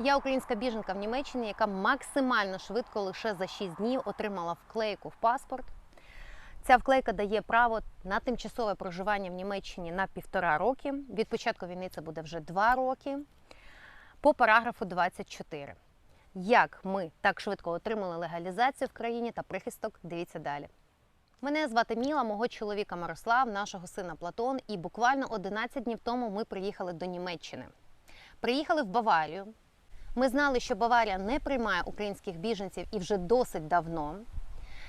Я українська біженка в Німеччині, яка максимально швидко лише за 6 днів отримала вклейку в паспорт. Ця вклейка дає право на тимчасове проживання в Німеччині на півтора роки. Від початку війни це буде вже 2 роки. По параграфу 24. Як ми так швидко отримали легалізацію в країні та прихисток, дивіться далі. Мене звати Міла, мого чоловіка Мирослав, нашого сина Платон, і буквально 11 днів тому ми приїхали до Німеччини. Приїхали в Баварію. Ми знали, що Баварія не приймає українських біженців і вже досить давно.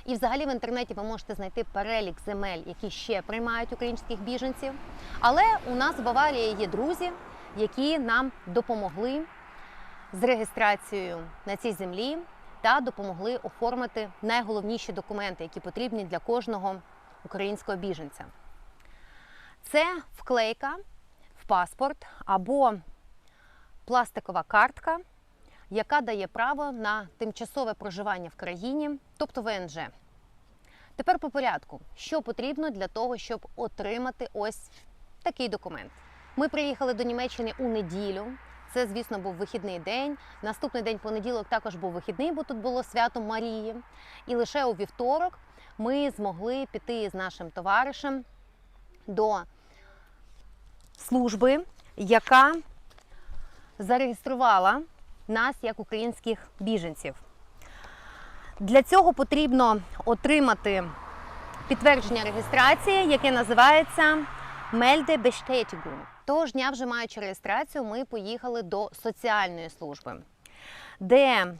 І взагалі в інтернеті ви можете знайти перелік земель, які ще приймають українських біженців. Але у нас в Баварії є друзі, які нам допомогли з реєстрацією на цій землі та допомогли оформити найголовніші документи, які потрібні для кожного українського біженця. Це вклейка в паспорт або пластикова картка, яка дає право на тимчасове проживання в країні, тобто ВНЖ. Тепер по порядку, що потрібно для того, щоб отримати ось такий документ. Ми приїхали до Німеччини у неділю. Це, звісно, був вихідний день. Наступний день понеділок також був вихідний, бо тут було свято Марії. І лише у вівторок ми змогли піти з нашим товаришем до служби, яка зареєструвала нас як українських біженців. Для цього потрібно отримати підтвердження реєстрації, яке називається Melde Bestätigung. Того ж дня, вже маючи реєстрацію, ми поїхали до соціальної служби, де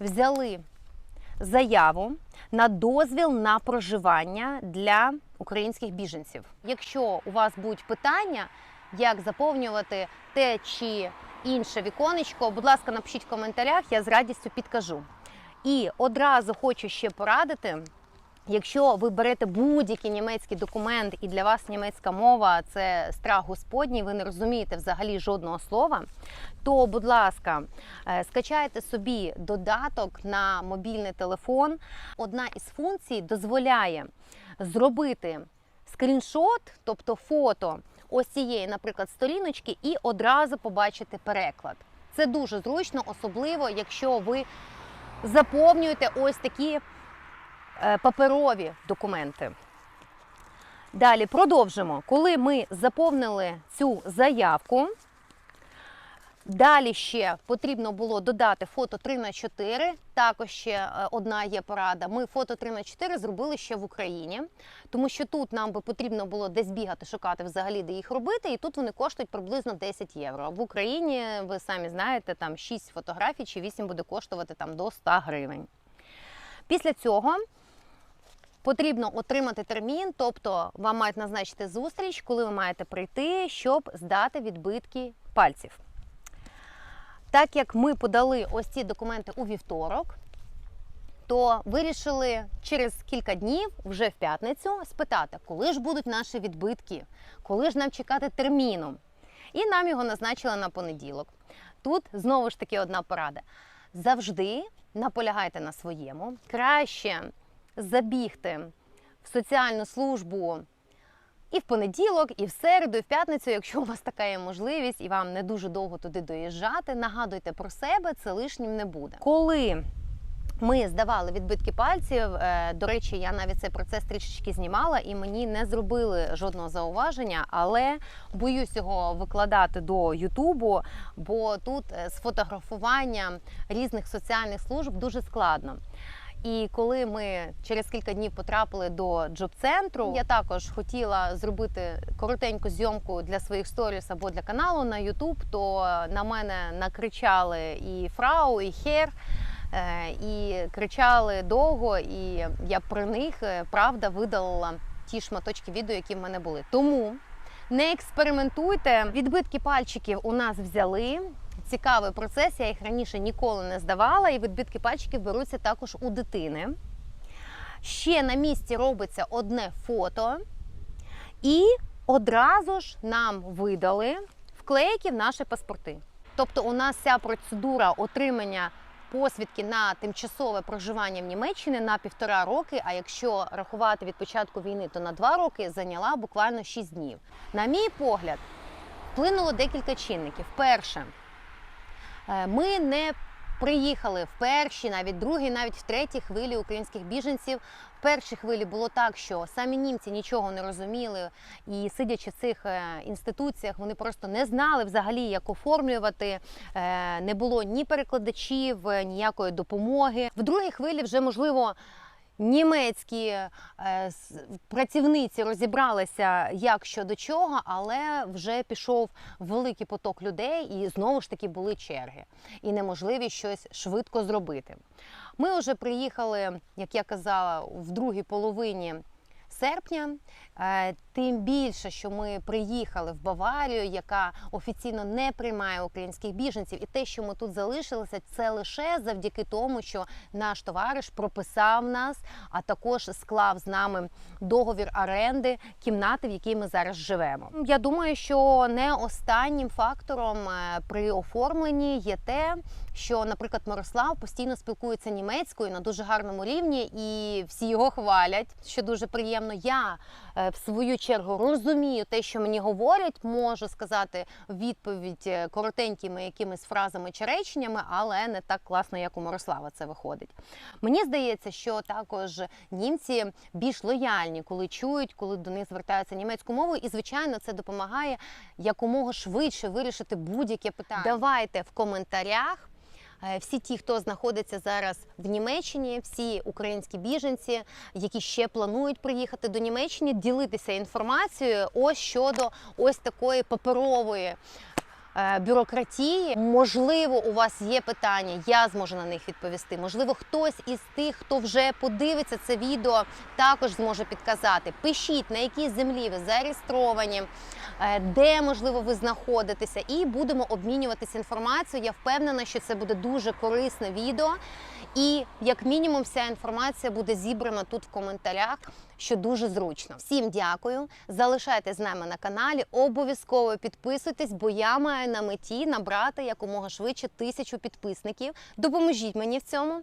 взяли заяву на дозвіл на проживання для українських біженців. Якщо у вас будуть питання, як заповнювати те чи інше віконечко, будь ласка, напишіть в коментарях, я з радістю підкажу. І одразу хочу ще порадити. Якщо ви берете будь-який німецький документ, і для вас німецька мова це страх господній, ви не розумієте взагалі жодного слова, то, будь ласка, е, скачайте собі додаток на мобільний телефон. Одна із функцій дозволяє зробити скріншот, тобто фото ось цієї, наприклад, сторіночки, і одразу побачити переклад. Це дуже зручно, особливо якщо ви заповнюєте ось такі е, паперові документи. Далі продовжимо. Коли ми заповнили цю заявку, далі ще потрібно було додати фото 3 на 4 Також ще е, одна є порада. Ми фото 3 на 4 зробили ще в Україні, тому що тут нам би потрібно було десь бігати, шукати взагалі, де їх робити, і тут вони коштують приблизно 10 євро. А в Україні, ви самі знаєте, там 6 фотографій чи 8 буде коштувати там до 100 гривень. Після цього потрібно отримати термін, тобто вам мають назначити зустріч, коли ви маєте прийти, щоб здати відбитки пальців. Так як ми подали ось ці документи у вівторок, то вирішили через кілька днів, вже в п'ятницю, спитати, коли ж будуть наші відбитки, коли ж нам чекати терміну. І нам його назначили на понеділок. Тут знову ж таки одна порада. Завжди наполягайте на своєму. Краще забігти в соціальну службу і в понеділок, і в середу, і в п'ятницю, якщо у вас така є можливість, і вам не дуже довго туди доїжджати, нагадуйте про себе, це лишнім не буде. Коли ми здавали відбитки пальців. е, До речі, я навіть цей процес трішечки знімала, і мені не зробили жодного зауваження, але боюсь його викладати до Ютубу, бо тут е, з фотографуванням різних соціальних служб дуже складно. І коли ми через кілька днів потрапили до джоб-центру, я також хотіла зробити коротеньку зйомку для своїх сторіс або для каналу на Ютуб, то на мене накричали і фрау, і хер. Е, і кричали довго, і я про них е, правда видалила ті шматочки відео, які в мене були. Тому не експериментуйте. Відбитки пальчиків у нас взяли. Цікавий процес, я їх раніше ніколи не здавала, і відбитки пальчиків беруться також у дитини. Ще на місці робиться одне фото, і одразу ж нам видали вклейки в наші паспорти. Тобто, у нас вся процедура отримання посвідки на тимчасове проживання в Німеччині на півтора роки. А якщо рахувати від початку війни, то на два роки зайняла буквально 6 днів. На мій погляд, вплинуло декілька чинників. Перше, Ми не приїхали в перші, навіть другі, навіть в третій хвилі українських біженців. В першій хвилі було так, що самі німці нічого не розуміли, і сидячи в цих е, інституціях, вони просто не знали взагалі, як оформлювати. Е, Не було ні перекладачів, е, ніякої допомоги. В другій хвилі вже можливо. Німецькі е, працівниці розібралися як що до чого, але вже пішов великий поток людей, і знову ж таки були черги, і неможливість щось швидко зробити. Ми вже приїхали, як я казала, в другій половині серпня. Е, Тим більше, що ми приїхали в Баварію, яка офіційно не приймає українських біженців, і те, що ми тут залишилися, це лише завдяки тому, що наш товариш прописав нас, а також склав з нами договір оренди кімнати, в якій ми зараз живемо. Я думаю, що не останнім фактором е, при оформленні є те, що, наприклад, Мирослав постійно спілкується німецькою на дуже гарному рівні, і всі його хвалять, що дуже приємно. Я е, в свою чергу розумію те, що мені говорять, можу сказати відповідь е, коротенькими якимись фразами чи реченнями, але не так класно, як у Мирослава це виходить. Мені здається, що також німці більш лояльні, коли чують, коли до них звертаються німецькою мовою, і звичайно це допомагає якомога швидше вирішити будь-яке питання. Давайте в коментарях. Е, Всі ті, хто знаходиться зараз в Німеччині, всі українські біженці, які ще планують приїхати до Німеччини, ділитися інформацією ось щодо ось такої паперової бюрократії. Можливо, у вас є питання, я зможу на них відповісти. Можливо, хтось із тих, хто вже подивиться це відео, також зможе підказати. Пишіть, на якій землі ви зареєстровані, е, де можливо ви знаходитеся, і будемо обмінюватися інформацією. Я впевнена, що це буде дуже корисне відео. І як мінімум, вся інформація буде зібрана тут в коментарях, що дуже зручно. Всім дякую. Залишайтесь з нами на каналі. Обов'язково підписуйтесь, бо я маю на меті набрати якомога швидше тисячу підписників. Допоможіть мені в цьому.